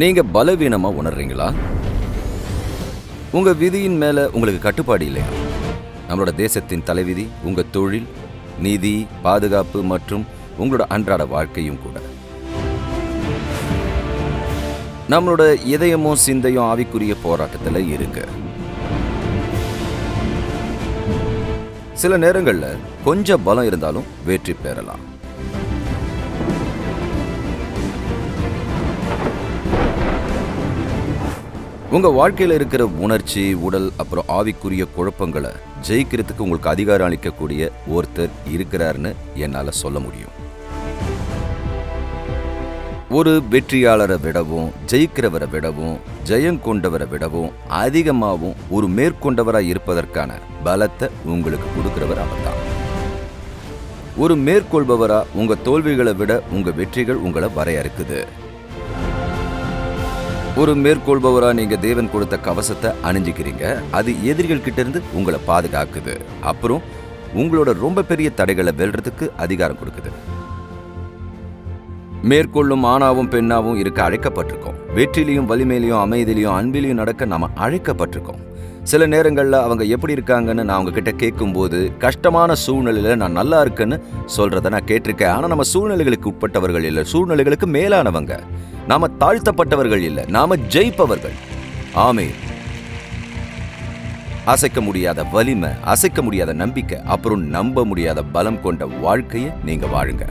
நீங்க பலவீனமா உணர்றீங்களா? உங்க விதியின் மேல உங்களுக்கு கட்டுப்பாடு இல்லையா? நம்மளோட தேசத்தின் தலைவிதி உங்க தொழில் நீதி பாதுகாப்பு மற்றும் உங்களோட அன்றாட வாழ்க்கையும் கூட. நம்மளோட இதயமும் சிந்தையும் ஆவிக்குரிய போராட்டத்தில் இருக்கு சில நேரங்களில் கொஞ்சம் பலம் இருந்தாலும் வெற்றி பெறலாம். உங்கள் வாழ்க்கையில் இருக்கிற உணர்ச்சி உடல் அப்புறம் ஆவிக்குரிய குழப்பங்களை ஜெயிக்கிறதுக்கு உங்களுக்கு அதிகாரம் அளிக்கக்கூடிய ஒருத்தர் இருக்கிறாருன்னு என்னால் சொல்ல முடியும். ஒரு வெற்றியாளரை விடவும் ஜெயிக்கிறவரை விடவும் ஜெயம் கொண்டவரை விடவும் அதிகமாகவும் ஒரு மேற்கொண்டவராக இருப்பதற்கான பலத்தை உங்களுக்கு கொடுக்கிறவர் அவர்தான். ஒரு மேற்கொள்பவராக உங்கள் தோல்விகளை விட உங்கள் வெற்றிகள் உங்களை வரையறுக்குது. ஒரு மேற்கொள்பவரா நீங்க தேவன் கொடுத்த கவசத்தை அணிஞ்சுக்கிறீங்க. அது எதிரிகள் கிட்ட இருந்து உங்களை பாதுகாக்குது. அப்புறம் உங்களோட ரொம்ப பெரிய தடைகளை வெல்றதுக்கு அதிகாரம் கொடுக்குது. மேற்கொள்ளும் ஆணாவும் பெண்ணாவும் இருக்க அழைக்கப்பட்டிருக்கோம். வெற்றிலையும் வலிமையிலையும் அமைதியிலையும் அன்பிலையும் நடக்க நாம அழைக்கப்பட்டிருக்கோம். சில நேரங்களில் அவங்க எப்படி இருக்காங்கன்னு நான் அவங்கக்கிட்ட கேட்கும்போது கஷ்டமான சூழ்நிலையில் நான் நல்லா இருக்கேன்னு சொல்கிறத நான் கேட்டிருக்கேன். ஆனால் நம்ம சூழ்நிலைகளுக்கு உட்பட்டவர்கள் இல்லை. சூழ்நிலைகளுக்கு மேலானவங்க. நாம் தாழ்த்தப்பட்டவர்கள் இல்லை. நாம ஜெயிப்பவர்கள். ஆமே அசைக்க முடியாத வலிமை அசைக்க முடியாத நம்பிக்கை அப்புறம் நம்ப முடியாத பலம் கொண்ட வாழ்க்கையை நீங்கள் வாழுங்க.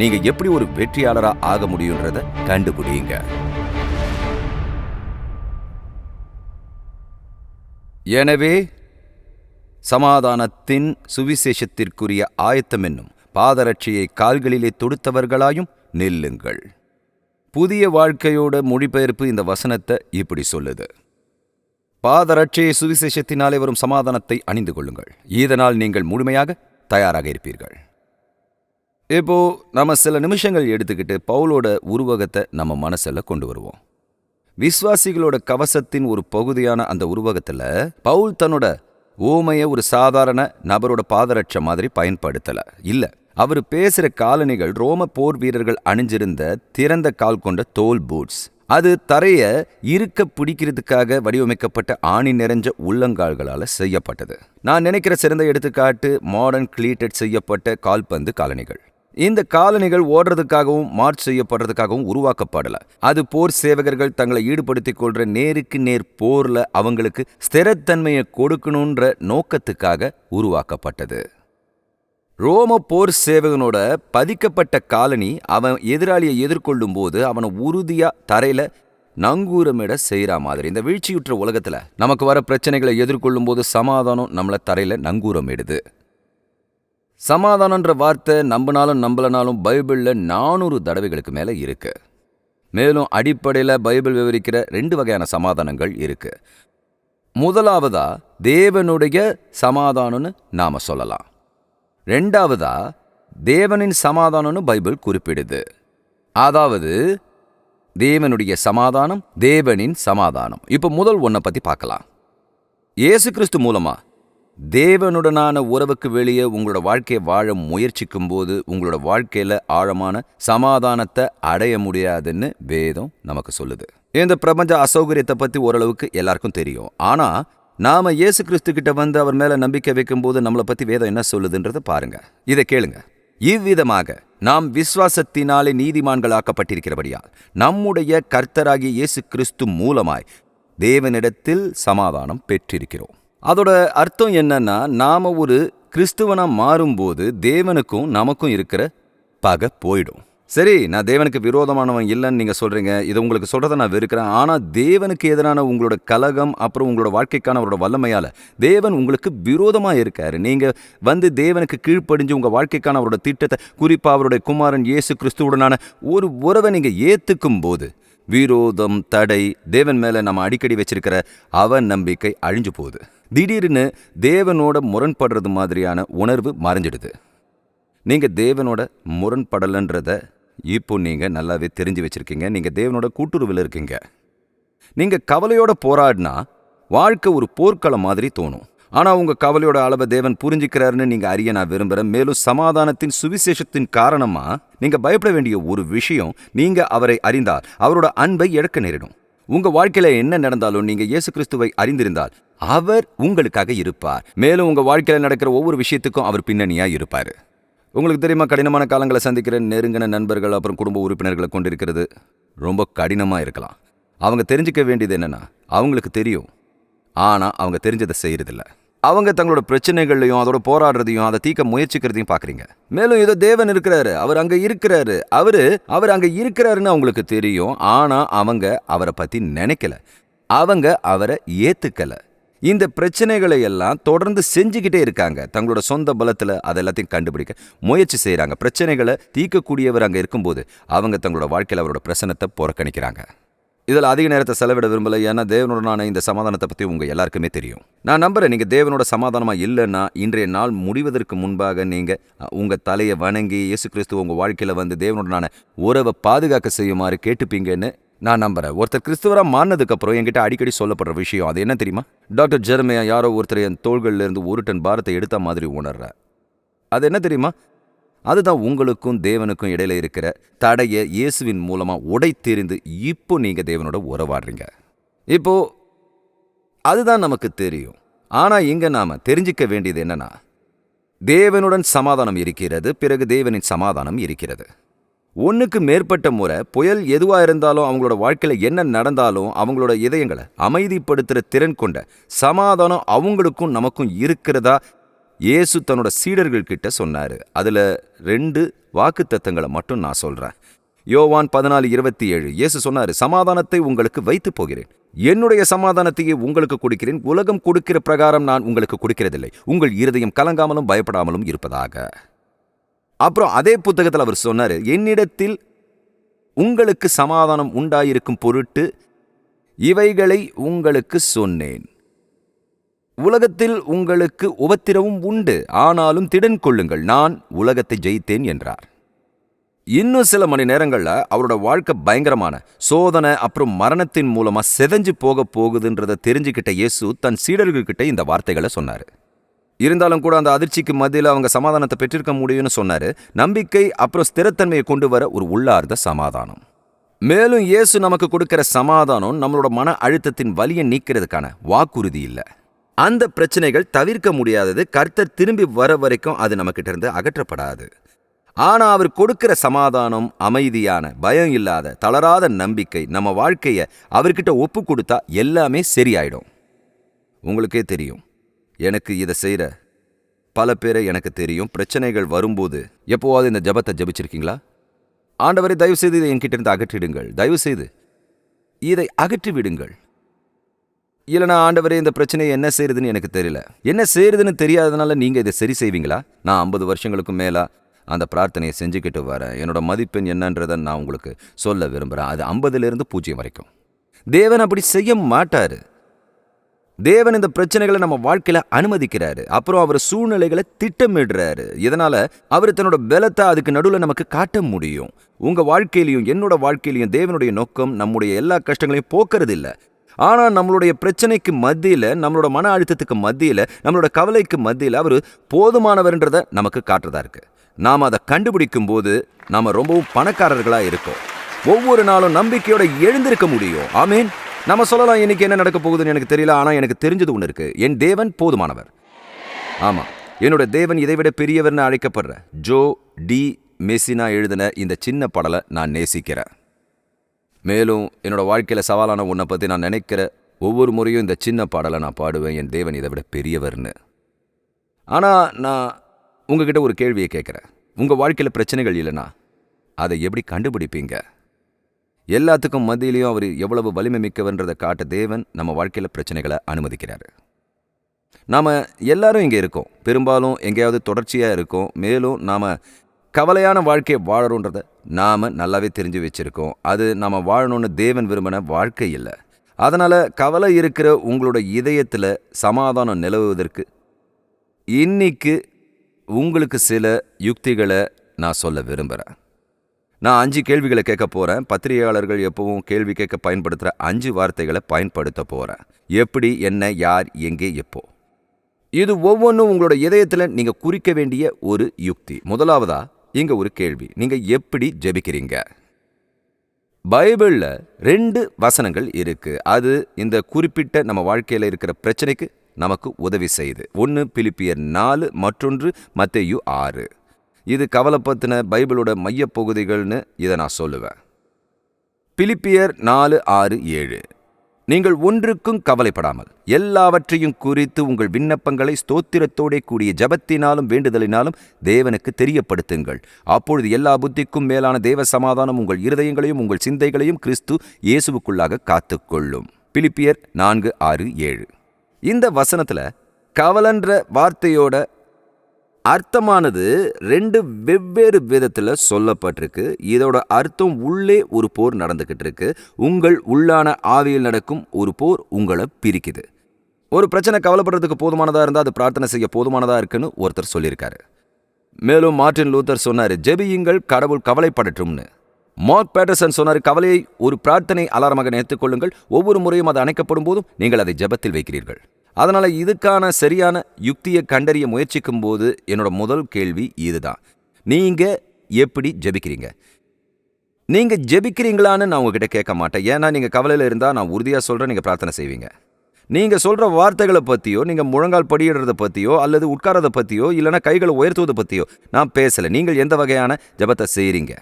நீங்கள் எப்படி ஒரு வெற்றியாளராக ஆக முடியுன்றதை கண்டுபிடிங்க. எனவே சமாதானத்தின் சுவிசேஷத்திற்குரிய ஆயத்தம் என்னும் பாதரட்சியை கால்களிலே தொடுத்தவர்களாயும் நில்லுங்கள். புதிய வாழ்க்கையோட மொழிபெயர்ப்பு இந்த வசனத்தை இப்படி சொல்லுது. பாதரட்சியை சுவிசேஷத்தினாலே வரும் சமாதானத்தை அணிந்து கொள்ளுங்கள். இதனால் நீங்கள் முழுமையாக தயாராக இருப்பீர்கள். இப்போ நம்ம சில நிமிஷங்கள் எடுத்துக்கிட்டு பவுலோட உருவகத்தை நம்ம மனசுல கொண்டு வருவோம். விஸ்வாசிகளோட கவசத்தின் ஒரு பகுதியான அந்த உருவகத்துல பவுல் தன்னோட ஓமைய ஒரு சாதாரண நபரோட பாதரட்ச மாதிரி பயன்படுத்தல. இல்ல. அவர் பேசுற காலணிகள் ரோம போர் வீரர்கள் அணிஞ்சிருந்த திறந்த கால் கொண்ட தோல் பூட்ஸ் அது தரைய இருக்க பிடிக்கிறதுக்காக வடிவமைக்கப்பட்ட ஆணி நிறைஞ்ச உள்ளங்கால்களால செய்யப்பட்டது. நான் நினைக்கிற சிறந்த எடுத்துக்காட்டு மாடர்ன் கிளீட்டட் செய்யப்பட்ட கால்பந்து காலணிகள். இந்த காலணிகள் ஓடுறதுக்காகவும் மார்ச் செய்யப்படுறதுக்காகவும் உருவாக்கப்படல. அது போர் சேவகர்கள் தங்களை ஈடுபடுத்திக் கொள்ற நேருக்கு நேர் போர்ல அவங்களுக்கு ஸ்திரத்தன்மையை கொடுக்கணுன்ற நோக்கத்துக்காக உருவாக்கப்பட்டது. ரோம போர் சேவகனோட பதிக்கப்பட்ட காலனி அவன் எதிராளியை எதிர்கொள்ளும் போது அவனை உறுதியா தரையில் நங்கூரமிட செய்கிற மாதிரி. இந்த வீழ்ச்சியுற்ற உலகத்துல நமக்கு வர பிரச்சனைகளை எதிர்கொள்ளும் போது சமாதானம் நம்மள தரையில் நங்கூரமிடுது. சமாதானன்ற வார்த்தை நம்பினாலும் நம்பலனாலும் பைபிளில் நானூறு தடவைகளுக்கு மேலே இருக்கு. மேலும் அடிப்படையில் பைபிள் விவரிக்கிற ரெண்டு வகையான சமாதானங்கள் இருக்கு. முதலாவதா தேவனுடைய சமாதானம்னு நாம் சொல்லலாம். ரெண்டாவதா தேவனின் சமாதானம்னு பைபிள் குறிப்பிடுது. அதாவது தேவனுடைய சமாதானம் தேவனின் சமாதானம். இப்போ முதல் ஒன்றை பற்றி பார்க்கலாம். இயேசு கிறிஸ்து மூலமாக தேவனுடனான உறவுக்கு வெளியே உங்களோட வாழ்க்கையை வாழ முயற்சிக்கும் போது உங்களோட வாழ்க்கையில ஆழமான சமாதானத்தை அடைய முடியாதுன்னு வேதம் நமக்கு சொல்லுது. இந்த பிரபஞ்ச அசௌகரியத்தை பத்தி ஓரளவுக்கு எல்லாருக்கும் தெரியும். ஆனா நாம இயேசு கிறிஸ்து கிட்ட வந்து அவர் மேல நம்பிக்கை வைக்கும்போது நம்மளை பத்தி வேதம் என்ன சொல்லுதுன்றத பாருங்க. இதை கேளுங்க. இவ்விதமாக நாம் விசுவாசத்தினாலே நீதிமான்களாக்கப்பட்டிருக்கிறபடியால் நம்முடைய கர்த்தராகிய இயேசு கிறிஸ்து மூலமாய் தேவனிடத்தில் சமாதானம் பெற்றிருக்கிறோம். அதோட அர்த்தம் என்னன்னா நாம் ஒரு கிறிஸ்துவனாக மாறும்போது தேவனுக்கும் நமக்கும் இருக்கிற பகை போயிடும். சரி நான் தேவனுக்கு விரோதமானவன் இல்லைன்னு நீங்கள் சொல்கிறீங்க இதை உங்களுக்கு சொல்கிறத நான் வெறுக்கிறேன். ஆனால் தேவனுக்கு எதிரான உங்களோட கலகம் அப்புறம் உங்களோட வாழ்க்கைக்கான அவரோட வல்லமையால் தேவன் உங்களுக்கு விரோதமாக இருக்கார். நீங்கள் வந்து தேவனுக்கு கீழ்ப்படிஞ்சு உங்கள் வாழ்க்கைக்கான அவரோட திட்டத்தை குறிப்பாக அவருடைய குமாரன் இயேசு கிறிஸ்துவுடனான ஒரு உறவை நீங்கள் ஏற்றுக்கும் போது விரோதம் தடை தேவன் மேலே நம்ம அடிக்கடி வச்சிருக்கிற அவ நம்பிக்கை அழிஞ்சு போகுது. திடீர்னு தேவனோட முரண்படுறது மாதிரியான உணர்வு மறைஞ்சிடுது. நீங்க தேவனோட முரண்படலன்றத இப்போ நீங்க நல்லாவே தெரிஞ்சு வச்சிருக்கீங்க. நீங்க தேவனோட கூட்டுறவில் இருக்கீங்க. நீங்க கவலையோட போராடினா வாழ்க்கை ஒரு போர்க்களம் மாதிரி தோணும். ஆனா உங்க கவலையோட அளவை தேவன் புரிஞ்சுக்கிறாருன்னு நீங்க அறிய நான் விரும்புறேன். மேலும் சமாதானத்தின் சுவிசேஷத்தின் காரணமா நீங்க பயப்பட வேண்டிய ஒரு விஷயம் நீங்க அவரை அறிந்தால் அவரோட அன்பை இழக்க நேரிடும். உங்க வாழ்க்கையில என்ன நடந்தாலும் நீங்க இயேசு கிறிஸ்துவை அறிந்திருந்தால் அவர் உங்களுக்காக இருப்பார். மேலும் உங்க வாழ்க்கையில நடக்கிற ஒவ்வொரு விஷயத்துக்கும் அவர் பின்னணியா இருப்பாரு. உங்களுக்கு தெரியுமா கடினமான காலங்களை சந்திக்கிற நெருங்கின நண்பர்கள் அப்புறம் குடும்ப உறுப்பினர்களை கொண்டிருக்கிறது ரொம்ப கடினமா இருக்கலாம். அவங்க தெரிஞ்சுக்க வேண்டியது என்னென்னா அவங்களுக்கு தெரியும். ஆனா அவங்க தெரிஞ்சதை செய்யறதில்ல. அவங்க தங்களோட பிரச்சனைகள்லையும் அதோட போராடுறதையும் அதை தீர்க்க முயற்சிக்கிறதையும் பாக்குறீங்க. மேலும் ஏதோ தேவன் இருக்கிறாரு அவர் அங்க இருக்கிறாரு. அவரு அவர் அங்க இருக்கிறாருன்னு அவங்களுக்கு தெரியும். ஆனா அவங்க அவரை பத்தி நினைக்கல. அவங்க அவரை ஏத்துக்கல. இந்த பிரச்சனைகளை எல்லாம் தொடர்ந்து செஞ்சுக்கிட்டே இருக்காங்க. தங்களோட சொந்த பலத்தில் அதை எல்லாத்தையும் கண்டுபிடிக்க முயற்சி செய்கிறாங்க பிரச்சனைகளை தீர்க்கக்கூடியவர் அங்கே இருக்கும்போது அவங்க தங்களோட வாழ்க்கையில் அவரோட பிரச்சனத்தை புறக்கணிக்கிறாங்க. இதில் அதிக நேரத்தை செலவிட விரும்பல. ஏன்னா தேவனுடனான இந்த சமாதானத்தை பற்றி உங்கள் எல்லாருக்குமே தெரியும். நான் நம்புறேன் நீங்கள் தேவனோட சமாதானமாக இல்லைன்னா இன்றைய நாள் முடிவதற்கு முன்பாக நீங்கள் உங்கள் தலையை வணங்கி இயேசு கிறிஸ்து உங்கள் வாழ்க்கையில் வந்து தேவனுடனான உறவை பாதுகாக்க செய்யுமாறு கேட்டுப்பீங்கன்னு நான் நம்புறேன். ஒருத்தர் கிறிஸ்துவராக மாறினதுக்கு அப்புறம் என்கிட்ட அடிக்கடி சொல்லப்படுற விஷயம் அது என்ன தெரியுமா? டாக்டர் ஜெர்மையா யாரோ ஒருத்தர் என் தோள்கள்லேருந்து ஒரு டன் பாரத்தை எடுத்த மாதிரி உணர்ற அது என்ன தெரியுமா? அதுதான் உங்களுக்கும் தேவனுக்கும் இடையில இருக்கிற தடையை இயேசுவின் மூலமாக உடைத்தெறிந்து இப்போ நீங்கள் தேவனோட உறவாடுறீங்க. இப்போ அதுதான் நமக்கு தெரியும். ஆனால் இங்கே நாம் தெரிஞ்சுக்க வேண்டியது என்னன்னா தேவனுடன் சமாதானம் இருக்கிறது பிறகு தேவனின் சமாதானம் இருக்கிறது. ஒன்றுக்கு மேற்பட்ட முறை புயல் எதுவா இருந்தாலும் அவங்களோட வாழ்க்கையில என்ன நடந்தாலும் அவங்களோட இதயங்களை அமைதிப்படுத்துற திறன் கொண்ட சமாதானம் அவங்களுக்கும் நமக்கும் இருக்கிறதா? இயேசு தன்னோட சீடர்கள் கிட்ட சொன்னாரு. அதுல ரெண்டு வாக்குத்தத்தங்களை மட்டும் நான் சொல்றேன். யோவான் பதினாலு இருபத்தி ஏழு இயேசு சொன்னாரு சமாதானத்தை உங்களுக்கு வைத்து போகிறேன். என்னுடைய சமாதானத்தையே உங்களுக்கு கொடுக்கிறேன். உலகம் கொடுக்கிற பிரகாரம் நான் உங்களுக்கு கொடுக்கிறதில்லை. உங்கள் இருதயம் கலங்காமலும் பயப்படாமலும் இருப்பதாக. அப்புறம் அதே புத்தகத்தில் அவர் சொன்னாரு என்னிடத்தில் உங்களுக்கு சமாதானம் உண்டாயிருக்கும் பொருட்டு இவைகளை உங்களுக்கு சொன்னேன். உலகத்தில் உங்களுக்கு உபத்திரவும் உண்டு ஆனாலும் திடன் கொள்ளுங்கள் நான் உலகத்தை ஜெயித்தேன் என்றார். இன்னும் சில மணி நேரங்களில் அவரோட வாழ்க்கை பயங்கரமான சோதனை அப்புறம் மரணத்தின் மூலமா செதஞ்சு போக போகுதுன்றதை தெரிஞ்சுக்கிட்ட இயேசு தன் சீடர்கள்கிட்ட இந்த வார்த்தைகளை சொன்னாரு. இருந்தாலும் கூட அந்த அதிர்ச்சிக்கு மத்தியில் அவங்க சமாதானத்தை பெற்றிருக்க முடியும்னு சொன்னாரு. நம்பிக்கை அப்புறம் ஸ்திரத்தன்மையை கொண்டு வர ஒரு உள்ளார்ந்த சமாதானம். மேலும் இயேசு நமக்கு கொடுக்கிற சமாதானம் நம்மளோட மன அழுத்தத்தின் வலியை நீக்கிறதுக்கான வாக்குறுதி இல்லை. அந்த பிரச்சனைகள் தவிர்க்க முடியாதது கர்த்தர் திரும்பி வர வரைக்கும் அது நம்மக்கிட்ட இருந்து அகற்றப்படாது. ஆனா அவர் கொடுக்கிற சமாதானம் அமைதியான பயம் இல்லாத தளராத நம்பிக்கை நம்ம வாழ்க்கையை அவர்கிட்ட ஒப்பு கொடுத்தா எல்லாமே சரியாயிடும். உங்களுக்கே தெரியும். எனக்கு இதை செய்கிற பல பேரை எனக்கு தெரியும். பிரச்சனைகள் வரும்போது எப்போவாவது இந்த ஜபத்தை ஜபிச்சிருக்கீங்களா? ஆண்டவரை தயவு செய்து இதை என்கிட்ட இருந்து அகற்றிடுங்கள். தயவு செய்து இதை அகற்றி விடுங்கள் இல்லைனா ஆண்டவரே இந்த பிரச்சனையை என்ன செய்யறதுன்னு எனக்கு தெரியல. என்ன செய்யறதுன்னு தெரியாததுனால நீங்க இதை சரி செய்வீங்களா? நான் ஐம்பது வருஷங்களுக்கு மேலா அந்த பிரார்த்தனையை செஞ்சுக்கிட்டு வரேன் என்னோட மதிப்பெண் என்னன்றதை நான் உங்களுக்கு சொல்ல விரும்புகிறேன் அது ஐம்பதுலேருந்து பூஜ்ஜியம் வரைக்கும். தேவன் அப்படி செய்ய மாட்டாரு. தேவன் இந்த பிரச்சனைகளை நம்ம வாழ்க்கையில அனுமதிக்கிறாரு. அப்புறம் அவர் சூழ்நிலைகளை திட்டமிடுறாரு. இதனால அவர் தன்னோட பலத்தை அதுக்கு நடுவில் நமக்கு காட்ட முடியும். உங்க வாழ்க்கையிலையும் என்னோட வாழ்க்கையிலையும் தேவனுடைய நோக்கம் நம்முடைய எல்லா கஷ்டங்களையும் போக்குறது இல்லை ஆனால் நம்மளுடைய பிரச்சனைக்கு மத்தியில் நம்மளோட மன அழுத்தத்துக்கு மத்தியில் நம்மளோட கவலைக்கு மத்தியில் அவர் போதுமானவர்ன்றத நமக்கு காட்டுறதா இருக்கு. நாம் அதை கண்டுபிடிக்கும் போது நாம் ரொம்பவும் பணக்காரர்களாக இருக்கோம். ஒவ்வொரு நாளும் நம்பிக்கையோட எழுந்திருக்க முடியும். ஆமீன். நம்ம சொல்லலாம் இன்னைக்கு என்ன நடக்க போகுதுன்னு எனக்கு தெரியல ஆனால் எனக்கு தெரிஞ்சது ஒன்று இருக்குது என் தேவன் போதுமானவர். ஆமாம் என்னோட தேவன் இதைவிட பெரியவர்னு அழைக்கப்படுற ஜோ டி மெஸ்ஸினா எழுதின இந்த சின்ன பாடலை நான் நேசிக்கிறேன். மேலும் என்னோட வாழ்க்கையில் சவாலான ஒன்றை பற்றி நான் நினைக்கிற ஒவ்வொரு முறையும் இந்த சின்ன பாடலை நான் பாடுவேன் என் தேவன் இதை விட பெரியவர்னு. ஆனால் நான் உங்ககிட்ட ஒரு கேள்வியை கேட்குறேன். உங்கள் வாழ்க்கையில் பிரச்சனைகள் இல்லைனா அதை எப்படி கண்டுபிடிப்பீங்க? எல்லாத்துக்கும் மத்தியிலையும் அவர் எவ்வளவு வலிமை மிக்கவன்றதை காட்ட தேவன் நம்ம வாழ்க்கையில் பிரச்சனைகளை அனுமதிக்கிறார். நாம் எல்லாரும் இங்கே இருக்கோம். பெரும்பாலும் எங்கேயாவது தொடர்ச்சியாக இருக்கோம். மேலும் நாம் கவலையான வாழ்க்கையை வாழறோன்றத நாம் நல்லாவே தெரிஞ்சு வச்சிருக்கோம். அது நாம் வாழணும்னு தேவன் விரும்பின வாழ்க்கை இல்லை. அதனால் கவலை இருக்கிற உங்களோட இதயத்தில் சமாதானம் நிலவுவதற்கு இன்னைக்கு உங்களுக்கு சில யுக்திகளை நான் சொல்ல விரும்புகிறேன் நான் அஞ்சு கேள்விகளை கேட்க போகிறேன் பத்திரிகையாளர்கள் எப்பவும் கேள்வி கேட்க பயன்படுத்துகிற அஞ்சு வார்த்தைகளை பயன்படுத்த போகிறேன் எப்படி என்ன யார் எங்கே எப்போ? இது ஒவ்வொன்றும் உங்களோட இதயத்தில் நீங்கள் குறிக்க வேண்டிய ஒரு யுக்தி. முதலாவதா இங்கே ஒரு கேள்வி. நீங்கள் எப்படி ஜெபிக்கிறீங்க? பைபிளில் ரெண்டு வசனங்கள் இருக்கு. அது இந்த குறிப்பிட்ட நம்ம வாழ்க்கையில இருக்கிற பிரச்சனைக்கு நமக்கு உதவி செய்யுது. ஒன்று பிலிப்பியர் நாலு மற்றொன்று மத்தேயு ஆறு. இது கவலைப்பத்தின பைபிளோட மையப்பகுதிகள்னு இதை நான் சொல்லுவேன். பிலிப்பியர் நாலு ஆறு ஏழு. நீங்கள் ஒன்றுக்கும் கவலைப்படாமல் எல்லாவற்றையும் குறித்து உங்கள் விண்ணப்பங்களை ஸ்தோத்திரத்தோடே கூடிய ஜபத்தினாலும் வேண்டுதலினாலும் தேவனுக்கு தெரியப்படுத்துங்கள். அப்பொழுது எல்லா புத்திக்கும் மேலான தேவ சமாதானம் உங்கள் இருதயங்களையும் உங்கள் சிந்தைகளையும் கிறிஸ்து இயேசுவுக்குள்ளாக காத்துக்கொள்ளும். பிலிப்பியர் நான்கு ஆறு ஏழு. இந்த வசனத்துல கவலன்ற வார்த்தையோட அர்த்தமானது ரெண்டு வெவ்வேறு விதத்தில் சொல்லப்பட்டிருக்கு. இதோட அர்த்தம் உள்ளே ஒரு போர் நடந்துக்கிட்டு இருக்கு உங்கள் உள்ளான ஆவியில் நடக்கும் ஒரு போர் உங்களை பிரிக்குது. ஒரு பிரச்சனை கவலைப்படுறதுக்கு போதுமானதாக இருந்தால் அது பிரார்த்தனை செய்ய போதுமானதாக இருக்குன்னு ஒருத்தர் சொல்லியிருக்காரு. மேலும் மார்ட்டின் லூத்தர் சொன்னார் ஜெபியுங்கள் கடவுள் கவலைப்படட்டும்னு. மார்க் பேட்டர்சன் சொன்னார் கவலையை ஒரு பிரார்த்தனை அலாரமாக நினைத்துக் கொள்ளுங்கள். ஒவ்வொரு முறையும் அது அணைக்கப்படும் போதும் நீங்கள் அதை ஜெபத்தில் வைக்கிறீர்கள். அதனால் இதுக்கான சரியான யுக்தியை கண்டறிய முயற்சிக்கும் போது என்னோட முதல் கேள்வி இதுதான். நீங்கள் எப்படி ஜெபிக்கிறீங்க? நீங்கள் ஜெபிக்கிறீங்களான்னு நான் உங்ககிட்ட கேட்க மாட்டேன். ஏன்னா நீங்கள் கவலையில் இருந்தால் நான் உறுதியாக சொல்கிறேன் நீங்கள் பிரார்த்தனை செய்வீங்க. நீங்கள் சொல்கிற வார்த்தைகளை பற்றியோ நீங்கள் முழங்கால் படியிடுறத பற்றியோ அல்லது உட்காரத பற்றியோ இல்லைன்னா கைகளை உயர்த்துவதை பற்றியோ நான் பேசலை. நீங்கள் எந்த வகையான ஜெபத்தை செய்கிறீங்க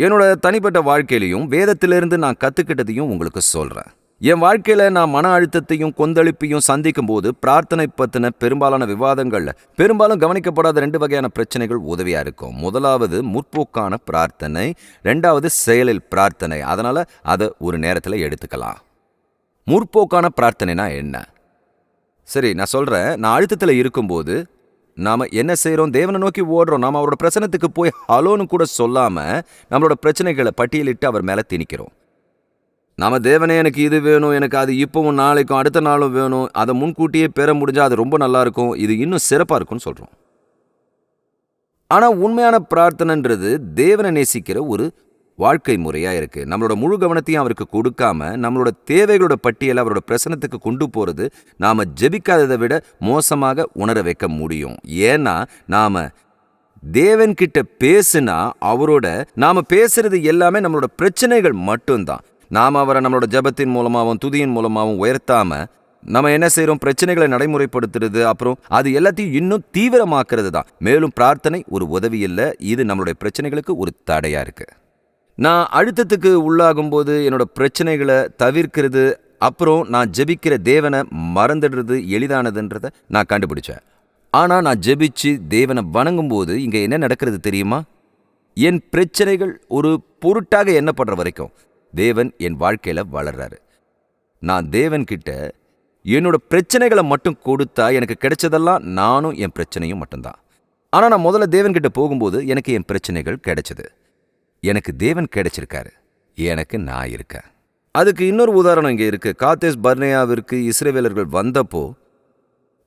என்னோட தனிப்பட்ட வாழ்க்கையிலையும் வேதத்திலிருந்து நான் கற்றுக்கிட்டதையும் உங்களுக்கு சொல்கிறேன் என் வாழ்க்கையில நான் மன அழுத்தத்தையும் கொந்தளிப்பையும் சந்திக்கும் போது பிரார்த்தனை பற்றின பெரும்பாலான விவாதங்களில் பெரும்பாலும் கவனிக்கப்படாத ரெண்டு வகையான பிரச்சனைகள் உதவியாக இருக்கும். முதலாவது முற்போக்கான பிரார்த்தனை ரெண்டாவது செயலில் பிரார்த்தனை. அதனால் அதை ஒரு நேரத்தில் எடுத்துக்கலாம். முற்போக்கான பிரார்த்தனைனா என்ன? சரி நான் சொல்கிறேன் நான் அழுத்தத்தில் இருக்கும்போது நாம என்ன செய்கிறோம் தேவனை நோக்கி ஓடுறோம் நாம அவரோட பிரச்சனத்துக்கு போய் ஹலோன்னு கூட சொல்லாம நம்மளோட பிரச்சனைகளை பட்டியலிட்டு அவர் மேலே திணிக்கிறோம். நம்ம தேவனே எனக்கு இது வேணும் எனக்கு அது இப்போவும் நாளைக்கும் அடுத்த நாளும் வேணும். அதை முன்கூட்டியே பெற முடிஞ்சால் அது ரொம்ப நல்லாயிருக்கும். இது இன்னும் சிறப்பாக இருக்கும்னு சொல்கிறோம் ஆனால் உண்மையான பிரார்த்தனைன்றது தேவனை நேசிக்கிற ஒரு வாழ்க்கை முறையாக இருக்குது நம்மளோட முழு கவனத்தையும் அவருக்கு கொடுக்காம நம்மளோட தேவைகளோட பட்டியலை அவரோட பிரசனத்துக்கு கொண்டு போகிறது நாம் ஜெபிக்காததை விட மோசமாக உணர வைக்க முடியும். ஏன்னா நாம் தேவன்கிட்ட பேசுனா அவரோட நாம் பேசுறது எல்லாமே நம்மளோட பிரச்சனைகள் மட்டும்தான். நாம் அவரை நம்மளோட ஜெபத்தின் மூலமாகவும் துதியின் மூலமாகவும் உயர்த்தாமல் நம்ம என்ன செய்கிறோம் பிரச்சனைகளை நடைமுறைப்படுத்துறது அப்புறம் அது எல்லாத்தையும் இன்னும் தீவிரமாக்குறது தான் மேலும் பிரார்த்தனை ஒரு உதவி இல்லை. இது நம்மளுடைய பிரச்சனைகளுக்கு ஒரு தடையாக இருக்குது நான் அழுத்தத்துக்கு உள்ளாகும்போது என்னோட பிரச்சனைகளை தவிர்க்கிறது அப்புறம் நான் ஜெபிக்கிற தேவனை மறந்துடுறது எளிதானதுன்றதை நான் கண்டுபிடிச்சேன். ஆனால் நான் ஜெபிச்சு தேவனை வணங்கும் போது என்ன நடக்கிறது தெரியுமா? என் பிரச்சனைகள் ஒரு பொருட்டாக எண்ணப்படுற வரைக்கும். தேவன் என் வாழ்க்கையில் வளர்றாரு. நான் தேவன்கிட்ட என்னோட பிரச்சனைகளை மட்டும் கொடுத்தா எனக்கு கிடைச்சதெல்லாம் நானும் என் பிரச்சனையும் மட்டும்தான். ஆனால் நான் முதல்ல தேவன்கிட்ட போகும்போது எனக்கு என் பிரச்சனைகள் கிடைச்சது. எனக்கு தேவன் கிடைச்சிருக்காரு. எனக்கு நான் இருக்கேன். அதுக்கு இன்னொரு உதாரணம் இங்கே இருக்குது காத்தேஸ் பர்னேயாவிற்கு இஸ்ரேவேலர்கள் வந்தப்போ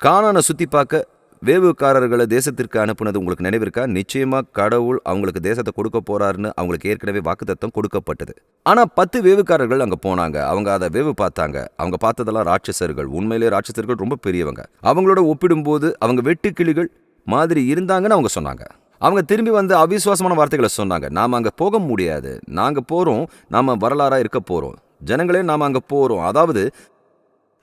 காணானை சுற்றி பார்க்க வேவுக்காரர்களை தேசத்திற்கு அனுப்புனது உங்களுக்கு நினைவிருக்கா? நிச்சயமா கடவுள் அவங்களுக்கு தேசத்தை கொடுக்க போறாருன்னு அவங்களுக்கு ஏற்கனவே வாக்குத்தத்தம் கொடுக்கப்பட்டது. ஆனா பத்து வேவுக்காரர்கள் அங்க போனாங்க. அவங்க அதை வேவு பார்த்தாங்க. அவங்க பார்த்ததெல்லாம் ராட்சசர்கள். உண்மையிலே ராட்சசர்கள் ரொம்ப பெரியவங்க. அவங்களோட ஒப்பிடும்போது அவங்க வெட்டுக்கிளிகள் மாதிரி இருந்தாங்கன்னு அவங்க சொன்னாங்க. அவங்க திரும்பி வந்து அவிசுவாசமான வார்த்தைகளை சொன்னாங்க. நாம் அங்கே போக முடியாது. நாங்கள் போகிறோம் நாம் வரலாறாக இருக்க போகிறோம் ஜனங்களே நாம் அங்கே போகிறோம் அதாவது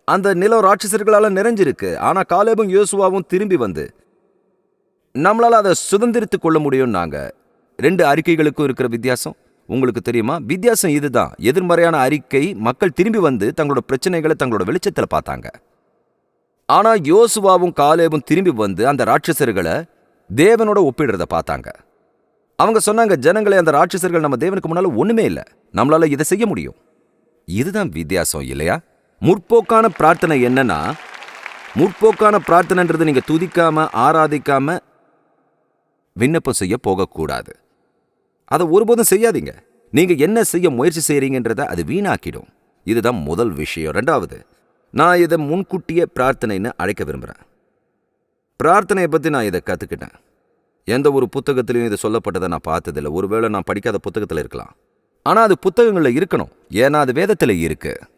அந்த நிலம் ராட்சசர்களால் நிறைஞ்சிருக்கு. ஆனால் காலேபும் யோசுவாவும் திரும்பி வந்து நம்மளால் அதை சுதந்திரித்து கொள்ள முடியும் நாங்கள் ரெண்டு அறிக்கைகளுக்கும் இருக்கிற வித்தியாசம். உங்களுக்கு தெரியுமா? வித்தியாசம் இதுதான். எதிர்மறையான அறிக்கை மக்கள் திரும்பி வந்து தங்களோட பிரச்சனைகளை தங்களோட வெளிச்சத்தில் பார்த்தாங்க. ஆனால் யோசுவாவும் காலேபும் திரும்பி வந்து அந்த ராட்சசர்களை தேவனோட ஒப்பிடுறத பார்த்தாங்க. அவங்க சொன்னாங்க ஜனங்களை அந்த ராட்சசர்கள் நம்ம தேவனுக்கு முன்னால் ஒன்றுமே இல்லை. நம்மளால இதை செய்ய முடியும். இதுதான் வித்தியாசம் இல்லையா? முற்போக்கான பிரார்த்தனை என்னன்னா முற்போக்கான பிரார்த்தனைன்றது நீங்க துதிக்காம ஆராதிக்காம விண்ணப்பம் செய்ய போகக்கூடாது. அதை ஒருபோதும் செய்யாதீங்க. நீங்க என்ன செய்ய முயற்சி செய்கிறீங்கன்றதை அது வீணாக்கிடும். இதுதான் முதல் விஷயம். ரெண்டாவது நான் இதை முன்கூட்டியே பிரார்த்தனைன்னு அழைக்க விரும்புகிறேன் பிரார்த்தனையை பற்றி நான் இதை கற்றுக்கிட்டேன் எந்த ஒரு புத்தகத்திலையும் இது சொல்லப்பட்டதை நான் பார்த்ததில்ல. ஒருவேளை நான் படிக்காத புத்தகத்தில் இருக்கலாம். ஆனால் அது புத்தகங்களில் இருக்கணும். ஏன்னா அது வேதத்தில் இருக்குது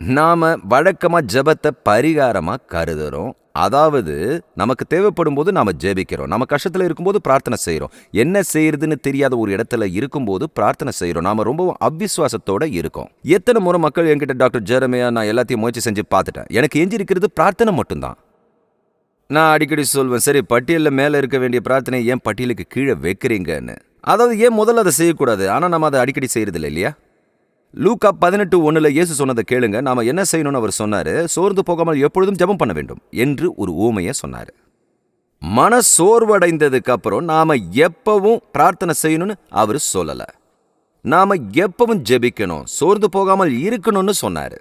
நாம் வழக்கமாக ஜெபத்தை பரிகாரமாக கருதுகிறோம் அதாவது நமக்கு தேவைப்படும் போது நாம் ஜெபிக்கிறோம். நம்ம கஷ்டத்தில் இருக்கும்போது பிரார்த்தனை செய்கிறோம் என்ன செய்யறதுன்னு தெரியாத ஒரு இடத்துல இருக்கும்போது பிரார்த்தனை செய்கிறோம் நாம் ரொம்பவும் அவிஸ்வாசத்தோடு இருக்கோம். எத்தனை முறை மக்கள் என்கிட்ட டாக்டர் ஜெரமையா நான் எல்லாத்தையும் முயற்சி செஞ்சு பார்த்துட்டேன். எனக்கு எஞ்சிருக்கிறது பிரார்த்தனை மட்டும்தான். நான் அடிக்கடி சொல்வேன் சரி பட்டியலில் மேலே இருக்க வேண்டிய பிரார்த்தனை ஏன் பட்டியலுக்கு கீழே வைக்கிறீங்கன்னு? அதாவது ஏன் முதல்ல அதை செய்யக்கூடாது? ஆனால் நம்ம அதை அடிக்கடி செய்யறதில்ல இல்லையா? லூக்கா பதினெட்டு ஒன்றில் இயேசு சொன்னதை கேளுங்க. நாம என்ன செய்யணும்னு அவர் சொன்னாரு. சோர்ந்து போகாமல் எப்பொழுதும் ஜெபம் பண்ண வேண்டும் என்று ஒரு ஊமையை சொன்னாரு. மன சோர்வடைந்ததுக்கு அப்புறம் நாம எப்பவும் பிரார்த்தனை செய்யணும்னு அவர் சொல்லல. நாம எப்பவும் ஜெபிக்கணும் சோர்ந்து போகாமல் இருக்கணும்னு சொன்னாரு.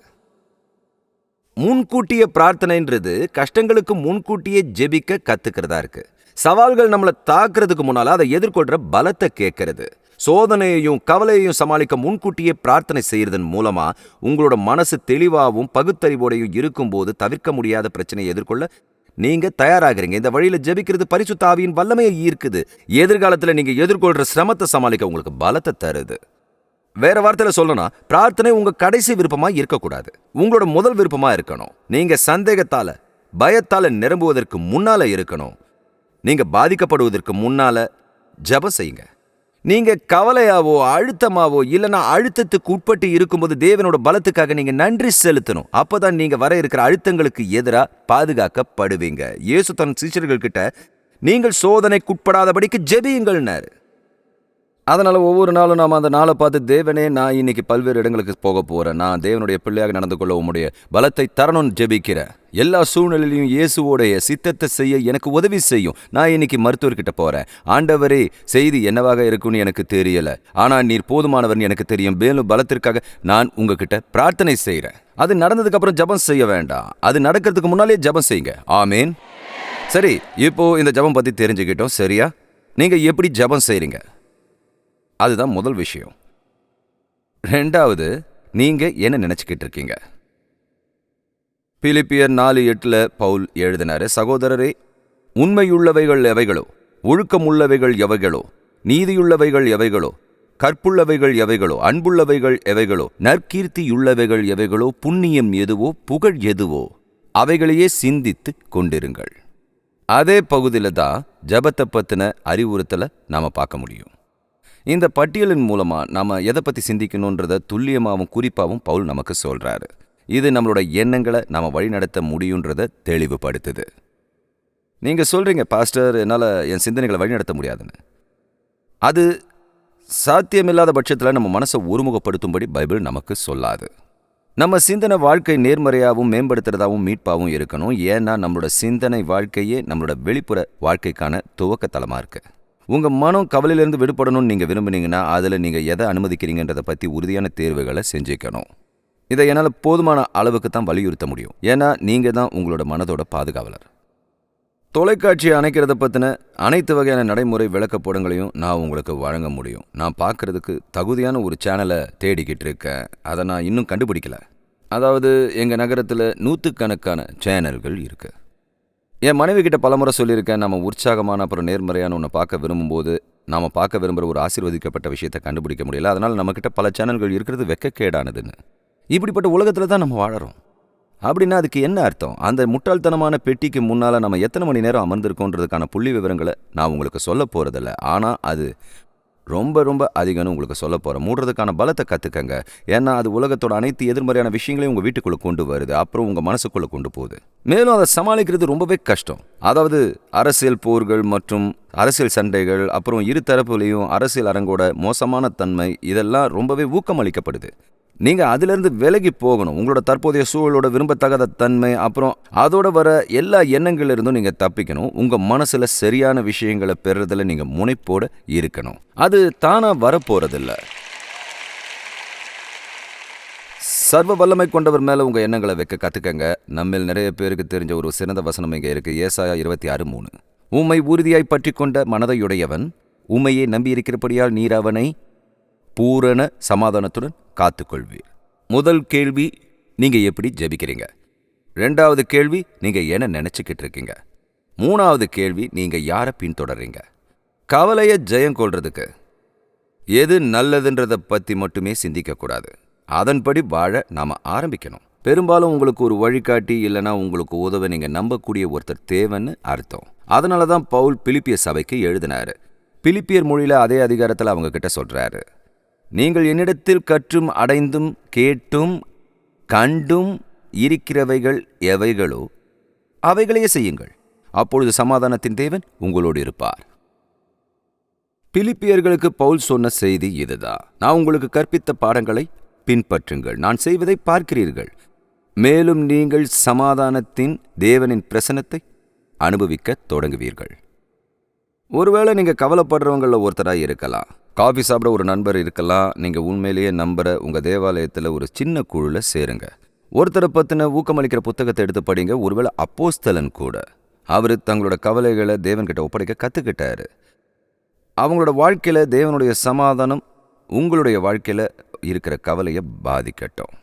முன்கூட்டிய பிரார்த்தனைன்றது கஷ்டங்களுக்கு முன்கூட்டியே ஜெபிக்க கத்துக்கிறதா இருக்கு. சவால்கள் நம்மளை தாக்குறதுக்கு முன்னால அதை எதிர்கொள்ற பலத்தை கேட்கறது சோதனையையும் கவலையையும் சமாளிக்க முன்கூட்டியே பிரார்த்தனை செய்யறதன் மூலமா உங்களோட மனசு தெளிவாகவும் பகுத்தறிவோடையும் இருக்கும்போது தவிர்க்க முடியாத பிரச்சனையை எதிர்கொள்ள நீங்க தயாராகிறீங்க. இந்த வழியில ஜெபிக்கிறது பரிசுத்தாவியின் வல்லமையை ஈர்க்குது. எதிர்காலத்துல நீங்க எதிர்கொள்ற சிரமத்தை சமாளிக்க உங்களுக்கு பலத்தை தருது. வேற வார்த்தையில சொல்லணும்னா பிரார்த்தனை உங்க கடைசி விருப்பமா இருக்கக்கூடாது. உங்களோட முதல் விருப்பமா இருக்கணும். நீங்க சந்தேகத்தால பயத்தால நிரம்புவதற்கு முன்னால இருக்கணும். நீங்க பாதிக்கப்படுவதற்கு முன்னால ஜெபம் செய்யுங்க. நீங்க கவலையாவோ அழுத்தமாவோ இல்லைன்னா அழுத்தத்துக்கு உட்பட்டு இருக்கும்போது தேவனோட பலத்துக்காக நீங்க நன்றி செலுத்தணும். அப்பதான் நீங்க வர இருக்கிற அழுத்தங்களுக்கு எதிரா பாதுகாக்கப்படுவீங்க. இயேசு தன் சீஷர்கள் கிட்ட நீங்கள் சோதனைக்குட்படாதபடிக்கு ஜெபியுங்கள்னாரு. அதனால் ஒவ்வொரு நாளும் நாம் அந்த நாளை பார்த்து தேவனே நான் இன்னைக்கு பல்வேறு இடங்களுக்கு போக போகிறேன் நான் தேவனுடைய பிள்ளையாக நடந்து கொள்ள உம்முடைய பலத்தை தரணும்னு ஜெபிக்கிறேன். எல்லா சூழ்நிலையிலையும் இயேசுவோடைய சித்தத்தை செய்ய எனக்கு உதவி செய்யும். நான் இன்னைக்கு மருத்துவர்கிட்ட போகிறேன் ஆண்டவரே செய்தி என்னவாக இருக்கும்னு எனக்கு தெரியலை. ஆனால் நீர் போதுமானவர்னு எனக்கு தெரியும். மேலும் பலத்திற்காக நான் உங்ககிட்ட பிரார்த்தனை செய்கிறேன் அது நடந்ததுக்கு அப்புறம் ஜெபம் செய்ய வேண்டாம். அது நடக்கிறதுக்கு முன்னாலே ஜெபம் செய்யுங்க. ஆமீன். சரி இப்போ இந்த ஜெபம் பற்றி தெரிஞ்சுக்கிட்டோம். சரியா? நீங்கள் எப்படி ஜெபம் செய்கிறீங்க அதுதான் முதல் விஷயம். ரெண்டாவது நீங்க என்ன நினச்சிக்கிட்டு இருக்கீங்க? பிலிப்பியர் நாலு எட்டுல பவுல் எழுதினாரு சகோதரரே உண்மையுள்ளவைகள் எவைகளோ ஒழுக்கமுள்ளவைகள் எவைகளோ நீதியுள்ளவைகள் எவைகளோ கற்புள்ளவைகள் எவைகளோ அன்புள்ளவைகள் எவைகளோ நற்கீர்த்தியுள்ளவைகள் எவைகளோ புண்ணியம் எதுவோ புகழ் எதுவோ அவைகளையே சிந்தித்து கொண்டிருங்கள். அதே பகுதியில தான் ஜபத்தை பத்தின அறிவுறுத்தலை நாம பார்க்க முடியும். இந்த பட்டியலின் மூலமாக நாம் எதை பற்றி சிந்திக்கணுன்றத துல்லியமாகவும் குறிப்பாகவும் பவுல் நமக்கு சொல்கிறாரு இது நம்மளோட எண்ணங்களை நம்ம வழிநடத்த முடியுன்றத தெளிவுபடுத்துது. நீங்கள் சொல்கிறீங்க பாஸ்டர் என்னால் என் சிந்தனைகளை வழிநடத்த முடியாதுன்னு. அது சாத்தியமில்லாத பட்சத்தில் நம்ம மனசை ஒருமுகப்படுத்தும்படி பைபிள் நமக்கு சொல்லாது. நம்ம சிந்தனை வாழ்க்கை நேர்மறையாகவும் மேம்படுத்துறதாகவும் மீட்பாகவும் இருக்கணும். ஏன்னா நம்மளோட சிந்தனை வாழ்க்கையே நம்மளோட வெளிப்புற வாழ்க்கைக்கான துவக்கத்தலமாக இருக்கு. உங்கள் மனம் கவலையிலேருந்து விடுபடணும்னு நீங்கள் விரும்புனீங்கன்னா அதில் நீங்கள் எதை அனுமதிக்கிறீங்கன்றதை பற்றி உறுதியான தேர்வுகளை செஞ்சுக்கணும். இதை என்னால் போதுமான அளவுக்கு தான் வலியுறுத்த முடியும். ஏன்னா நீங்கள் தான் உங்களோட மனதோட பாதுகாவலர். தொலைக்காட்சியை அணைக்கிறத பற்றின அனைத்து வகையான நடைமுறை விளக்கப்படங்களையும் நான் உங்களுக்கு வழங்க முடியும். நான் பார்க்கறதுக்கு தகுதியான ஒரு சேனலை தேடிக்கிட்டு இருக்கேன். அதை நான் இன்னும் கண்டுபிடிக்கல. அதாவது எங்கள் நகரத்தில் நூற்றுக்கணக்கான சேனல்கள் இருக்குது என் மனைவி கிட்ட பலமுறை சொல்லியிருக்கேன் நம்ம உற்சாகமான அப்புறம் நேர்மறையான ஒன்று பார்க்க விரும்பும்போது நாம் பார்க்க விரும்புகிற ஒரு ஆசீர்வதிக்கப்பட்ட விஷயத்தை கண்டுபிடிக்க முடியல. அதனால் நம்மக்கிட்ட பல சேனல்கள் இருக்கிறது வெக்கக்கேடானதுன்னு. இப்படிப்பட்ட உலகத்தில் தான் நம்ம வாழறோம். அப்படின்னா அதுக்கு என்ன அர்த்தம்? அந்த முட்டாள்தனமான பெட்டிக்கு முன்னால் நம்ம எத்தனை மணி நேரம் அமர்ந்திருக்கோன்றதுக்கான புள்ளி விவரங்களை நான் உங்களுக்கு சொல்ல போகிறதில்ல ஆனால் அது ரொம்ப ரொம்ப அதிகம்னு உங்களுக்கு சொல்ல போகிறேன் மூடுறதுக்கான பலத்தை கற்றுக்கங்க ஏன்னா அது உலகத்தோட அனைத்து எதிர்மறையான விஷயங்களையும் உங்கள் வீட்டுக்குள்ளே கொண்டு வருது. அப்புறம் உங்கள் மனசுக்குள்ளே கொண்டு போகுது. மேலும் அதை சமாளிக்கிறது ரொம்பவே கஷ்டம். அதாவது அரசியல் போர்கள் மற்றும் அரசியல் சண்டைகள் அப்புறம் இரு தரப்புலையும் அரசியல் அரங்கோட மோசமான தன்மை இதெல்லாம் ரொம்பவே ஊக்கமளிக்கப்படுது. நீங்க அதிலிருந்து விலகி போகணும். உங்களோட தற்போதைய சூழலோட விரும்பத்தகாத தன்மை அப்புறம் அதோட வர எல்லா எண்ணங்கள்லேருந்தும் நீங்கள் நீங்க தப்பிக்கணும். உங்க மனசுல சரியான விஷயங்களை பெறுறதில் நீங்க முனைப்போடு இருக்கணும். அது தானாக வரப்போகிறதில்ல சர்வ வல்லமை கொண்டவர் மேல உங்க எண்ணங்களை வைக்க கத்துக்கங்க. நம்மில் நிறைய பேருக்கு தெரிஞ்ச ஒரு சிறந்த வசனம் இங்க இருக்கு. ஏசாயா இருபத்தி ஆறு மூணு. உம்மை உறுதியாய் பற்றி கொண்ட மனதையுடையவன் உம்மையே நம்பியிருக்கிறபடியால் நீர் அவனை பூரண சமாதானத்துடன் காத்துக்கொள்வீர். முதல் கேள்வி நீங்க எப்படி ஜெபிக்கிறீங்க? ரெண்டாவது கேள்வி நீங்க என்ன நினச்சிக்கிட்டு இருக்கீங்க? மூணாவது கேள்வி நீங்க யாரை பின்தொடர்றீங்க? கவலையை ஜெயம் கொள்றதுக்கு எது நல்லதுன்றத பத்தி மட்டுமே சிந்திக்க கூடாது. அதன்படி வாழ நாம ஆரம்பிக்கணும். பெரும்பாலும் உங்களுக்கு ஒரு வழிகாட்டி இல்லைனா உங்களுக்கு உதவ நீங்க நம்பக்கூடிய ஒருத்தர் தேவைன்னு அர்த்தம். அதனால தான் பவுல் பிலிப்பிய சபைக்கு எழுதினாரு. பிலிப்பியர் மொழியில அதே அதிகாரத்தில் அவங்க கிட்ட சொல்றாரு. நீங்கள் என்னிடத்தில் கற்றும் அடைந்தும் கேட்டும் கண்டும் இருக்கிறவைகள் எவைகளோ அவைகளையே செய்யுங்கள். அப்பொழுது சமாதானத்தின் தேவன் உங்களோடு இருப்பார். பிலிப்பியர்களுக்கு பவுல் சொன்ன செய்தி இதுதான். நான் உங்களுக்கு கற்பித்த பாடங்களை பின்பற்றுங்கள். நான் செய்வதை பார்க்கிறீர்கள். மேலும் நீங்கள் சமாதானத்தின் தேவனின் பிரசனத்தை அனுபவிக்க தொடங்குவீர்கள். ஒருவேளை நீங்க கவலைப்படுறவங்களில் ஒருத்தராக இருக்கலாம். காஃபி சாப்பிட ஒரு நண்பர் இருக்கலாம். நீங்கள் உண்மையிலேயே நம்புகிற உங்கள் தேவாலயத்தில் ஒரு சின்ன குழுல சேருங்க. ஒருத்தரை பற்றின ஊக்கமளிக்கிற புத்தகத்தை எடுத்து படிங்க. ஒருவேளை அப்போஸ்தலன் கூட. அவர் தங்களோட கவலைகளை தேவன்கிட்ட ஒப்படைக்க கற்றுக்கிட்டாரு அவங்களோட வாழ்க்கையில் தேவனுடைய சமாதானம் உங்களுடைய வாழ்க்கையில் இருக்கிற கவலையை பாதிக்கட்டும்.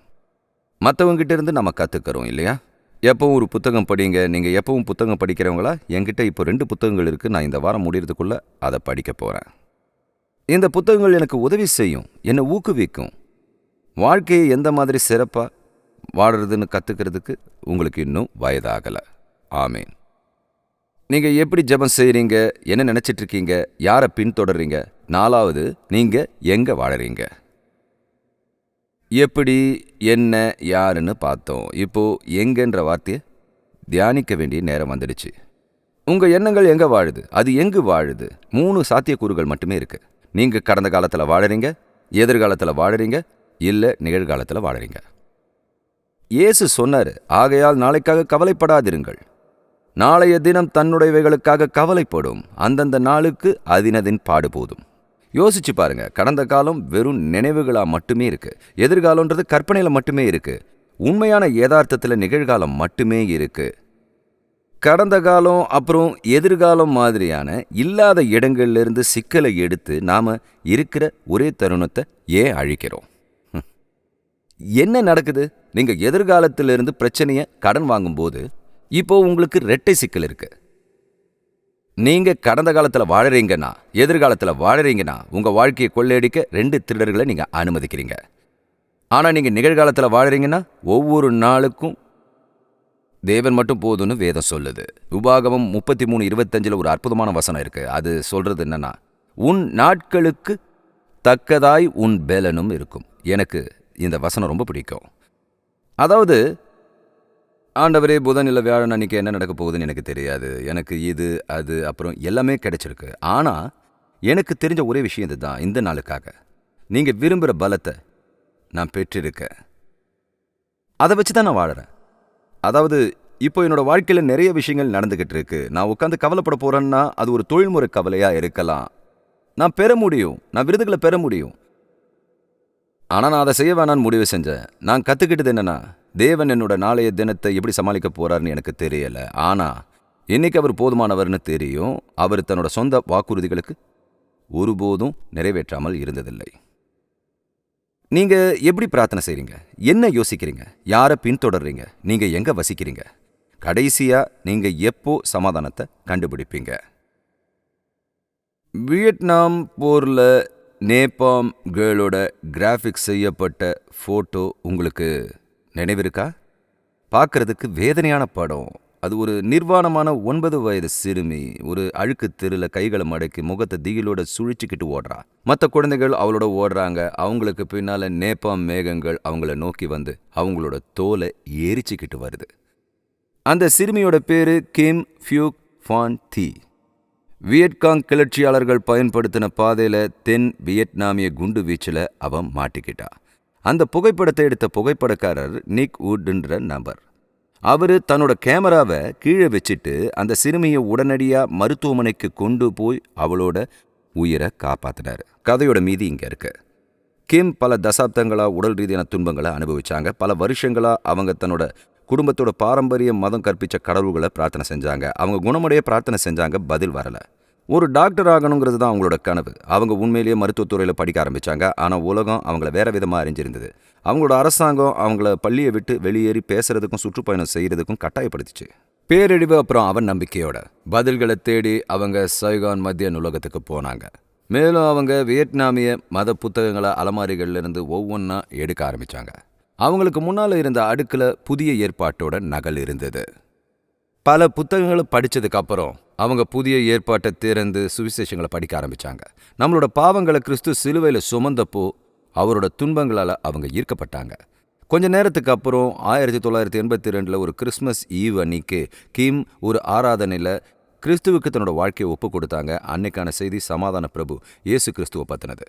மற்றவங்ககிட்ட இருந்து நம்ம கற்றுக்கிறோம் இல்லையா? எப்பவும் ஒரு புத்தகம் படிங்க. நீங்கள் எப்பவும் புத்தகம் படிக்கிறவங்களா? என்கிட்ட இப்போ ரெண்டு புத்தகங்கள் இருக்குது நான் இந்த வாரம் முடிகிறதுக்குள்ளே அதை படிக்க போகிறேன் இந்த புத்தகங்கள் எனக்கு உதவி செய்யும் என்னை ஊக்குவிக்கும். வாழ்க்கையை எந்த மாதிரி சிறப்பாக வாடுறதுன்னு கற்றுக்கிறதுக்கு உங்களுக்கு இன்னும் வயதாகலை. ஆமீன். நீங்கள் எப்படி ஜெபம் செய்கிறீங்க என்ன நினச்சிட்டு இருக்கீங்க யாரை பின்தொடர்றீங்க? நாலாவது நீங்கள் எங்கே வாழறீங்க? எப்படி என்ன யாருன்னு பார்த்தோம். இப்போது எங்கன்ற வார்த்தையை தியானிக்க வேண்டிய நேரம் வந்துடுச்சு. உங்கள் எண்ணங்கள் எங்கே வாழுது? அது எங்கு வாழுது? மூணு சாத்தியக்கூறுகள் மட்டுமே இருக்குது நீங்க கடந்த காலத்துல வாழறீங்க எதிர்காலத்துல வாழறீங்க இல்ல நிகழ்காலத்துல வாழறீங்க. இயேசு சொன்னாரு ஆகையால் நாளைக்காக கவலைப்படாதிருங்கள். நாளைய தினம் தன்னுடையவைகளுக்காக கவலைப்படும். அந்தந்த நாளுக்கு அதினதின் பாடு போதும். யோசிச்சு பாருங்க கடந்த காலம் வெறும் நினைவுகளா மட்டுமே இருக்கு. எதிர்காலம்ன்றது கற்பனையில மட்டுமே இருக்கு. உண்மையான யதார்த்தத்தில் நிகழ்காலம் மட்டுமே இருக்கு. கடந்த காலம் அப்புறம் எதிர்காலம் மாதிரியான இல்லாத இடங்கள்லேருந்து சிக்கலை எடுத்து நாம் இருக்கிற ஒரே தருணத்தை ஏன் அழிக்கிறோம்? என்ன நடக்குது? நீங்கள் எதிர்காலத்திலிருந்து பிரச்சனையை கடன் வாங்கும்போது இப்போ உங்களுக்கு ரெட்டை சிக்கல் இருக்குது நீங்கள் கடந்த காலத்தில் வாழறீங்கன்னா எதிர்காலத்தில் வாழறீங்கன்னா உங்கள் வாழ்க்கையை கொள்ளையடிக்க ரெண்டு திருடர்களை நீங்கள் அனுமதிக்கிறீங்க. ஆனால் நீங்கள் நிகழ்காலத்தில் வாழறீங்கன்னா ஒவ்வொரு நாளுக்கும் தேவன் மட்டும் போதும்னு வேதம் சொல்லுது. உபாகமம் முப்பத்தி மூணு இருபத்தஞ்சில் ஒரு அற்புதமான வசனம் இருக்கு. அது சொல்றது என்னன்னா உன் நாட்களுக்கு தக்கதாய் உன் பேலனும் இருக்கும். எனக்கு இந்த வசனம் ரொம்ப பிடிக்கும். அதாவது ஆண்டவரே புதன் இல்லை வியாழன் அன்னைக்கு என்ன நடக்க போகுதுன்னு எனக்கு தெரியாது. எனக்கு இது அது அப்புறம் எல்லாமே கிடைச்சிருக்கு. ஆனால் எனக்கு தெரிஞ்ச ஒரே விஷயம் இதுதான் இந்த நாளுக்காக. நீங்கள் விரும்புகிற பலத்தை நான் பெற்றிருக்கேன். அதை வச்சு தான் நான் வாழறேன். அதாவது இப்போ என்னோட வாழ்க்கையில நிறைய விஷயங்கள் நடந்துகிட்டு இருக்கு நான் உட்காந்து கவலைப்பட போறேன்னா அது ஒரு தொழில்முறை கவலையா இருக்கலாம். நான் பெற முடியும். நான் விருதுகளை பெற முடியும். ஆனா நான் அதை செய்ய வேணான்னு முடிவு செஞ்சேன். நான் கத்துக்கிட்டது என்னன்னா தேவன் என்னோட நாளைய தினத்தை எப்படி சமாளிக்க போறாருன்னு எனக்கு தெரியல. ஆனா இன்றைக்கி அவர் போதுமானவர்னு தெரியும். அவர் தன்னோட சொந்த வாக்குறுதிகளுக்கு ஒருபோதும் நிறைவேற்றாமல் இருந்ததில்லை. நீங்க எப்படி பிரார்த்தனை செய்றீங்க? என்ன யோசிக்கிறீங்க? யாரை பின்தொடர்றீங்க? நீங்க எங்க வசிக்கிறீங்க? கடைசியா நீங்க எப்போ சமாதானத்தை கண்டுபிடிப்பீங்க? வியட்நாம் போர்ல நேபாம் கேர்ளோட கிராஃபிக்ஸ் செய்யப்பட்ட ஃபோட்டோ உங்களுக்கு நினைவிருக்கா? பார்க்கறதுக்கு வேதனையான படம். அது ஒரு நிர்வாணமான ஒன்பது வயது சிறுமி. ஒரு அழுக்கு தெருல கைகளை மடக்கி முகத்தை திகிலோட சுழிச்சுக்கிட்டு ஓடுறா. மற்ற குழந்தைகள் அவளோட ஓடுறாங்க. அவங்களுக்கு பின்னால நேபாம் மேகங்கள் அவங்கள நோக்கி வந்து அவங்களோட தோலை எரிச்சுக்கிட்டு வருது. அந்த சிறுமியோட பேரு கிம் ஃபியூக் ஃபான் தி. வியட்காங் கிளர்ச்சியாளர்கள் பயன்படுத்தின பாதையில தென் வியட்நாமிய குண்டு வீச்சில் அவன் மாட்டிக்கிட்டா. அந்த புகைப்படத்தை எடுத்த புகைப்படக்காரர் நிக் வுட்ன்ற நபர். அவரு தன்னோட கேமராவை கீழே வச்சுட்டு அந்த சிறுமியை உடனடியா மருத்துவமனைக்கு கொண்டு போய் அவளோட உயிரை காப்பாத்தினாரு. கதையோட மீதி இங்க இருக்கு. கிம் பல தசாப்தங்களா உடல் ரீதியான துன்பங்களை அனுபவிச்சாங்க. பல வருஷங்களா அவங்க தன்னோட குடும்பத்தோட பாரம்பரிய மதம் கற்பிச்ச கடவுள்களை பிரார்த்தனை செஞ்சாங்க. அவங்க குணமடைய பிரார்த்தனை செஞ்சாங்க பதில் வரல. ஒரு டாக்டர் ஆகணுங்கிறது தான் அவங்களோட கனவு. அவங்க உண்மையிலேயே மருத்துவத்துறையில் படிக்க ஆரம்பித்தாங்க ஆனால் உலகம் அவங்கள வேற விதமாக அறிஞ்சிருந்தது. அவங்களோட அரசாங்கம் அவங்கள பள்ளியை விட்டு வெளியேறி பேசுறதுக்கும் சுற்றுப்பயணம் செய்கிறதுக்கும் கட்டாயப்படுத்துச்சு. பேரழிவு அப்புறம் அவன் நம்பிக்கையோட. பதில்களை தேடி அவங்க சைகான் மத்திய நூலகத்துக்கு போனாங்க. மேலும் அவங்க வியட்நாமிய மத புத்தகங்களை அலமாரிகள்லேருந்து ஒவ்வொன்றா எடுக்க ஆரம்பிச்சாங்க. அவங்களுக்கு முன்னால இருந்த அடுக்கில் புதிய ஏற்பாட்டோட நகல் இருந்தது. பல புத்தகங்களை படித்ததுக்கப்புறம் அவங்க புதிய ஏற்பாட்டை திறந்து சுவிசேஷங்களை படிக்க ஆரம்பிச்சாங்க. நம்மளோட பாவங்களை கிறிஸ்து சிலுவையில் சுமந்தப்போ அவரோட துன்பங்களால் அவங்க ஈர்க்கப்பட்டாங்க. கொஞ்ச நேரத்துக்கு அப்புறம் ஆயிரத்தி தொள்ளாயிரத்தி எண்பத்தி ரெண்டில் ஒரு கிறிஸ்மஸ் ஈவ் அன்னைக்கு கிம் ஒரு ஆராதனையில் கிறிஸ்துவுக்கு தன்னோட வாழ்க்கையை ஒப்பு கொடுத்தாங்க. அன்னைக்கான செய்தி சமாதான பிரபு இயேசு கிறிஸ்துவை பற்றினது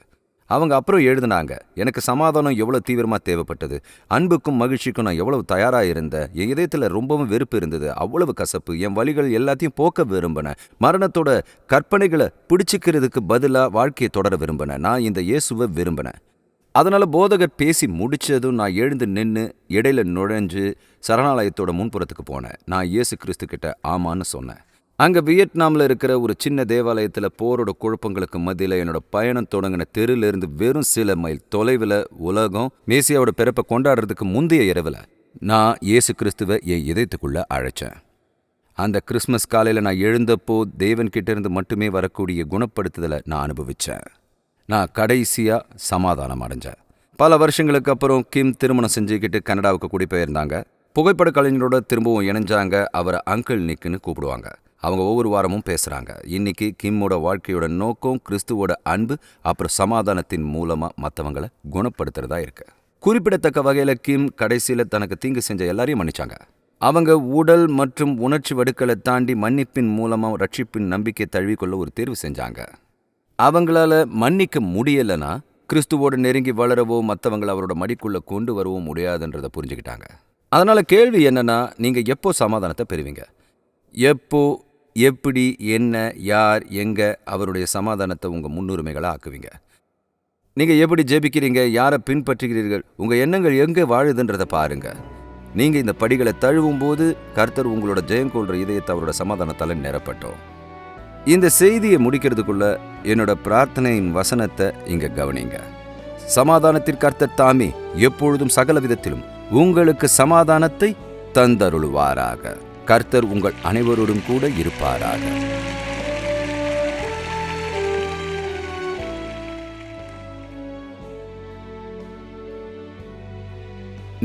அவங்க அப்புறம் எழுதினாங்க எனக்கு சமாதானம் எவ்வளோ தீவிரமாக தேவைப்பட்டது? அன்புக்கும் மகிழ்ச்சிக்கும் நான் எவ்வளவு தயாராக இருந்தேன் என் இதயத்தில் ரொம்பவும் வெறுப்பு இருந்தது. அவ்வளவு கசப்பு. என் வழிகள் எல்லாத்தையும் போக்க விரும்பினேன். மரணத்தோட கற்பனைகளை பிடிச்சிக்கிறதுக்கு பதிலாக வாழ்க்கையை தொடர விரும்பினேன். நான் இந்த இயேசுவை விரும்பினேன். அதனால் போதகர் பேசி முடிச்சதும் நான் எழுந்து நின்று இடையில நுழைஞ்சு சரணாலயத்தோட முன்புறத்துக்கு போனேன். நான் இயேசு கிறிஸ்து கிட்ட ஆமான்னு சொன்னேன். அங்க வியட்நாமில் இருக்கிற ஒரு சின்ன தேவாலயத்துல போரோட குழப்பங்களுக்கு மத்தியில் என்னோட பயணம் தொடங்கின தெருல இருந்து வெறும் சில மைல் தொலைவில் உலகம் மேசியாவோட பிறப்பை கொண்டாடுறதுக்கு முந்தைய இரவில் நான் இயேசு கிறிஸ்துவை என் இதயத்துக்குள்ள அழைச்சேன். அந்த கிறிஸ்மஸ் காலையில் நான் எழுந்தப்போ தேவன்கிட்ட இருந்து மட்டுமே வரக்கூடிய குணப்படுத்துதலை நான் அனுபவிச்சேன். நான் கடைசியா சமாதானம் அடைஞ்சேன். பல வருஷங்களுக்கு அப்புறம் கிம் திருமணம் செஞ்சுக்கிட்டு கனடாவுக்கு குடிபெயர்ந்தாங்க புகைப்பட கலைஞரோட திரும்பவும் இணைஞ்சாங்க. அவரை அங்கிள் நிக்குன்னு கூப்பிடுவாங்க. அவங்க ஒவ்வொரு வாரமும் பேசுகிறாங்க இன்னைக்கு கிம்மோட வாழ்க்கையோட நோக்கம் கிறிஸ்துவோட அன்பு அப்புறம் சமாதானத்தின் மூலமாக மற்றவங்களை குணப்படுத்துறதா இருக்கு. குறிப்பிடத்தக்க வகையில் கிம் கடைசியில் தனக்கு தீங்கு செஞ்ச எல்லாரையும் மன்னிச்சாங்க. அவங்க உடல் மற்றும் உணர்ச்சி வடுக்களை தாண்டி மன்னிப்பின் மூலமாக ரட்சிப்பின் நம்பிக்கை தழுவிக்கொள்ள ஒரு தேர்வு செஞ்சாங்க. அவங்களால மன்னிக்க முடியலைன்னா கிறிஸ்துவோட நெருங்கி வளரவோ மற்றவங்களை அவரோட மடிக்குள்ளே கொண்டு வரவோ முடியாதுன்றதை புரிஞ்சுக்கிட்டாங்க. அதனால் கேள்வி என்னன்னா நீங்கள் எப்போ சமாதானத்தை பெறுவீங்க? எப்போ எப்படி என்ன யார் எங்க அவருடைய சமாதானத்தை உங்கள் முன்னுரிமைகளா ஆக்குவீங்க? நீங்கள் எப்படி ஜெபிக்கிறீங்க? யாரை பின்பற்றுகிறீர்கள்? உங்கள் எண்ணங்கள் எங்கே வாழுதுன்றதை பாருங்க. நீங்கள் இந்த படிகளை தழுவும் போது கர்த்தர் உங்களோட ஜெயம் இதயத்தை அவரோட சமாதானத்தால் நிரப்பட்டோம். இந்த செய்தியை முடிக்கிறதுக்குள்ள என்னோட பிரார்த்தனையின் வசனத்தை இங்கே கவனிங்க. சமாதானத்தின் கர்த்தர் தாமே எப்பொழுதும் சகல விதத்திலும் உங்களுக்கு சமாதானத்தை தந்தருளுவாராக. கர்த்தர் உங்கள் அனைவரோடும் கூட இருப்பாராக.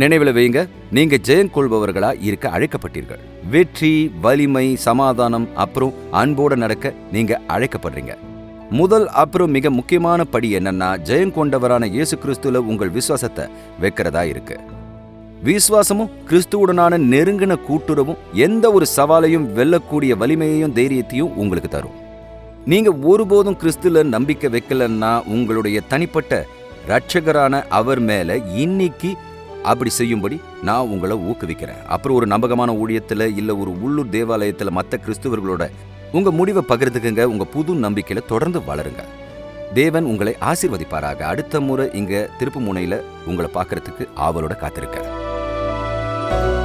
நினைவில் வைங்க நீங்க ஜெயம் கொள்பவர்களா இருக்க அழைக்கப்பட்டீர்கள். வெற்றி வலிமை சமாதானம் அப்புறம் அன்போடு நடக்க நீங்க அழைக்கப்படுறீங்க. முதல் அப்புறம் மிக முக்கியமான படி என்னன்னா ஜெயம் கொண்டவரான இயேசு கிறிஸ்துல உங்கள் விசுவாசத்தை வைக்கிறதா இருக்கு. விசுவாசமும் கிறிஸ்துவுடனான நெருங்கின கூட்டுறவும் எந்த ஒரு சவாலையும் வெல்லக்கூடிய வலிமையையும் தைரியத்தையும் உங்களுக்கு தரும். நீங்க ஒருபோதும் கிறிஸ்துல நம்பிக்கை வைக்கலன்னா உங்களுடைய தனிப்பட்ட ரட்சகரான அவர் மேல இன்னைக்கு அப்படி செய்யும்படி நான் உங்களை ஊக்குவிக்கிறேன். அப்புறம் ஒரு நம்பகமான ஊழியத்தில் இல்லை ஒரு உள்ளூர் தேவாலயத்தில் மற்ற கிறிஸ்துவர்களோட உங்கள் முடிவை பகிர்ந்துக்குங்க உங்கள் புது நம்பிக்கையில் தொடர்ந்து வளருங்க. தேவன் உங்களை ஆசீர்வதிப்பாராக. அடுத்த முறை இங்கே திருப்பு முனையில் உங்களை பார்க்கறதுக்கு ஆவலோட காத்திருக்கேன் Bye.